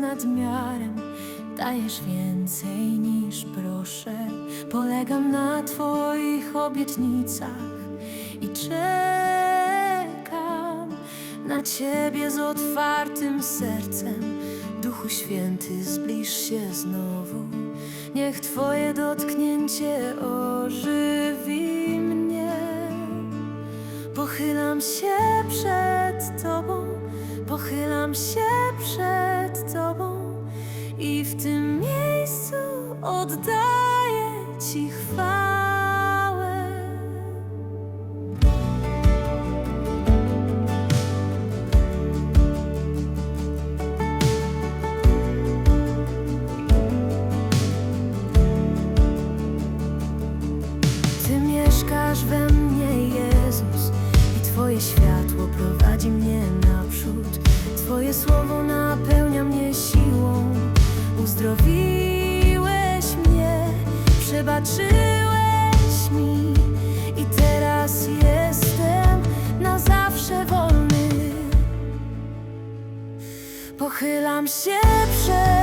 nadmiarem. Dajesz więcej niż proszę. Polegam na Twoich obietnicach i czekam na Ciebie z otwartym sercem. Duchu Święty, zbliż się znowu. Niech Twoje dotknięcie ożywi mnie. Pochylam się przed Tobą, pochylam się przed Tobą i w tym miejscu oddaję Ci chwałę. Ty mieszkasz we Twoje słowo napełnia mnie siłą. Uzdrowiłeś mnie, przebaczyłeś mi, i teraz jestem na zawsze wolny. Pochylam się przed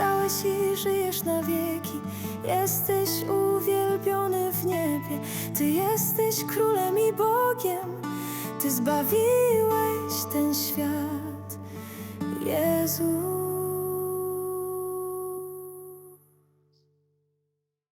wstałeś i żyjesz na wieki. Jesteś uwielbiony w niebie. Ty jesteś królem i Bogiem. Ty zbawiłeś ten świat. Jezu.